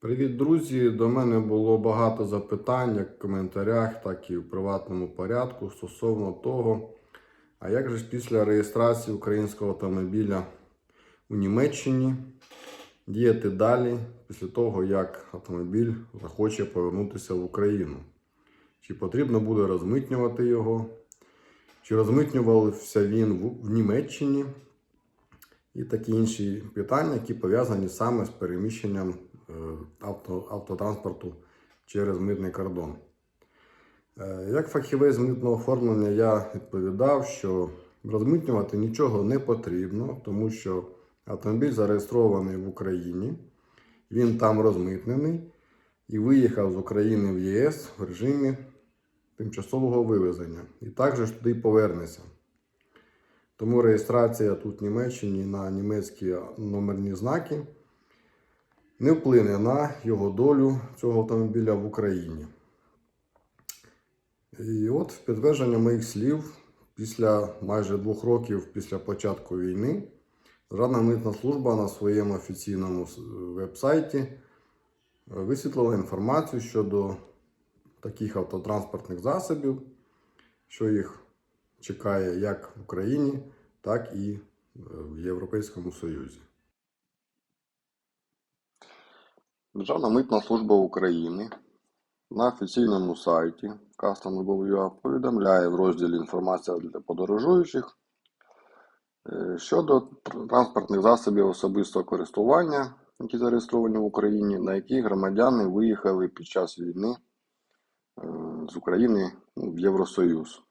Привіт, друзі! До мене було багато запитань як в коментарях, так і в приватному порядку стосовно того, а як же ж після реєстрації українського автомобіля у Німеччині діяти далі після того, як автомобіль захоче повернутися в Україну? Чи потрібно буде розмитнювати його? Чи розмитнювався він в- в Німеччині? І такі інші питання, які пов'язані саме з переміщенням авто, автотранспорту через митний кордон. Е, Як фахівець митного оформлення я відповідав, що розмитнювати нічого не потрібно, тому що автомобіль зареєстрований в Україні, він там розмитнений і виїхав з України в ЄС в режимі тимчасового вивезення. І також туди повернеться. Тому реєстрація тут в Німеччині на німецькі номерні знаки не вплине на його долю цього автомобіля в Україні. І от в підтвердження моїх слів, після майже двох років після початку війни, Державна митна служба на своєму офіційному веб-сайті е, висвітлила інформацію щодо таких автотранспортних засобів, що їх чекає як в Україні, так і в Європейському Союзі. Державна митна служба України на офіційному сайті Customs.gov.ua повідомляє в розділі Інформація для подорожуючих е, щодо транспортних засобів особистого користування, які зареєстровані в Україні, на які громадяни виїхали під час війни е, з України ну, в Євросоюз.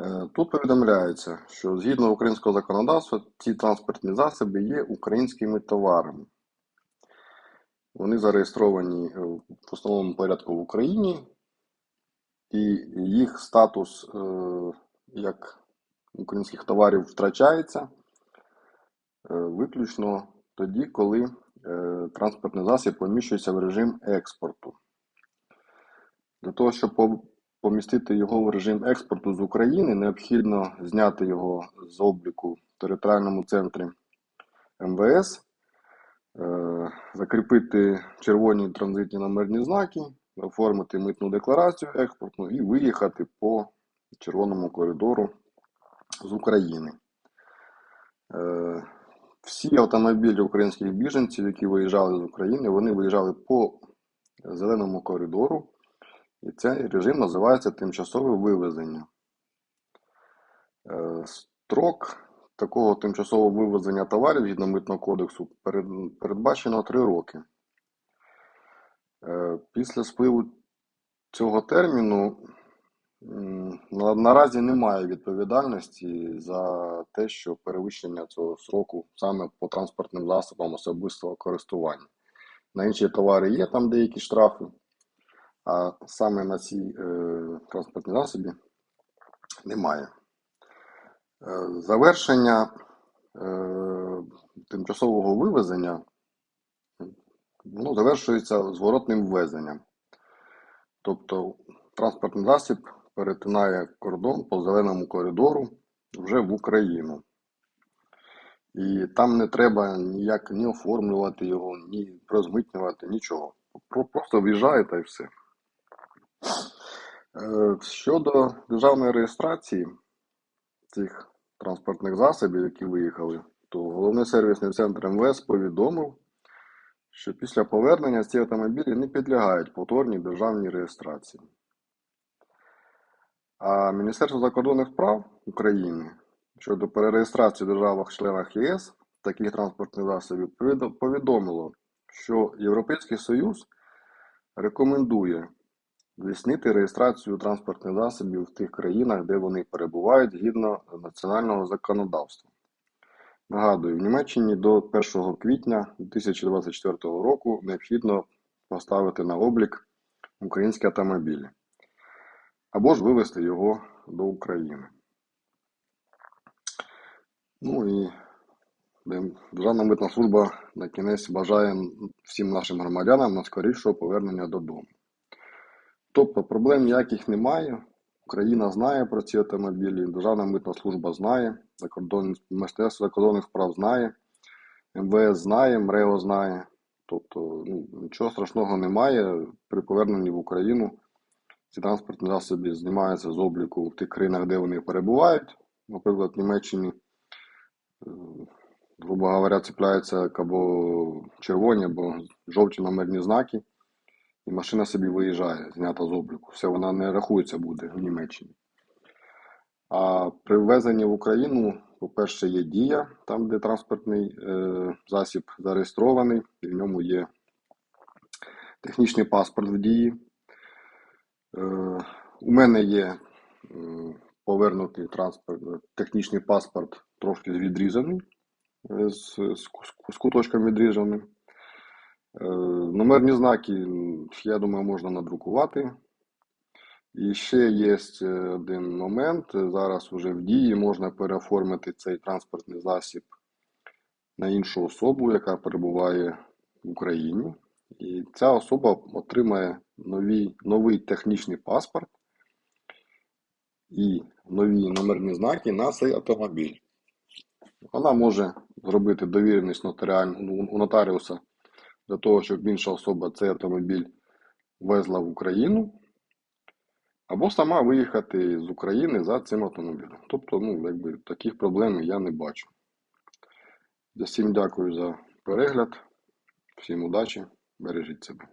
Е, Тут повідомляється, що згідно українського законодавства ці транспортні засоби є українськими товарами. Вони зареєстровані е, в основному порядку в Україні, і їх статус е, як українських товарів втрачається е, виключно тоді, коли транспортний засіб поміщується в режим експорту. Для того, щоб помістити його в режим експорту з України, необхідно зняти його з обліку в територіальному центрі МВС, закріпити червоні транзитні номерні знаки, оформити митну декларацію експортну і виїхати по червоному коридору з України. Е, Всі автомобілі українських біженців, які виїжджали з України, вони виїжджали по зеленому коридору, і цей режим називається тимчасове вивезення. Е, Строк такого тимчасового вивезення товарів згідно митного кодексу передбачено 3 роки. Е, Після спливу цього терміну наразі немає відповідальності за те, що перевищення цього сроку саме по транспортним засобам особистого користування. На інші товари є там деякі штрафи, а саме на ці е, транспортні засоби немає. Е, Завершення е, тимчасового вивезення воно завершується зворотним ввезенням. Тобто транспортний засіб перетинає кордон по зеленому коридору вже в Україну. І там не треба ніяк ні оформлювати його, ні розмитнювати, нічого. Просто в'їжджає та й все. Е, Щодо державної реєстрації цих транспортних засобів, які виїхали, то головний сервісний центр МВС повідомив, що після повернення ці автомобілі не підлягають повторній державній реєстрації. А Міністерство закордонних справ України щодо перереєстрації в державах-членах ЄС таких транспортних засобів повідомило, що Європейський Союз рекомендує здійснити реєстрацію транспортних засобів в тих країнах, де вони перебувають згідно національного законодавства. Нагадую, в Німеччині до 1 квітня 2024 року необхідно поставити на облік українські автомобілі або ж вивезти його до України. Ну і Державна митна служба на кінець бажає всім нашим громадянам на скорішого повернення додому. Тобто проблем ніяких немає. Україна знає про ці автомобілі, Державна митна служба знає, Міністерство закордонних справ знає, МВС знає, МРЕО знає. Тобто, ну, нічого страшного немає. При поверненні в Україну ці транспортні засоби знімаються з обліку в тих країнах, де вони перебувають. Наприклад, в Німеччині, е, грубо говоря, цепляються або червоні, або жовті номерні знаки, і машина собі виїжджає, знята з обліку. Все, вона не рахується буде в Німеччині. А при ввезенні в Україну, по-перше, є дія, там, де транспортний е, засіб зареєстрований, і в ньому є технічний паспорт в дії. Е, у мене є е, повернутий транспорт, технічний паспорт трошки відрізаний, е, з, з, з куточком відрізаним. Е, номерні знаки, я думаю, можна надрукувати. І ще є е, один момент. Зараз уже в дії можна переоформити цей транспортний засіб на іншу особу, яка перебуває в Україні. І ця особа отримає новий, новий технічний паспорт і нові номерні знаки на цей автомобіль. Вона може зробити довіреність нотаріаль- ну, у нотаріуса для того, щоб інша особа цей автомобіль везла в Україну, або сама виїхати з України за цим автомобілем. Тобто, ну, якби таких проблем я не бачу. Всім дякую за перегляд, всім удачі, бережіть себе.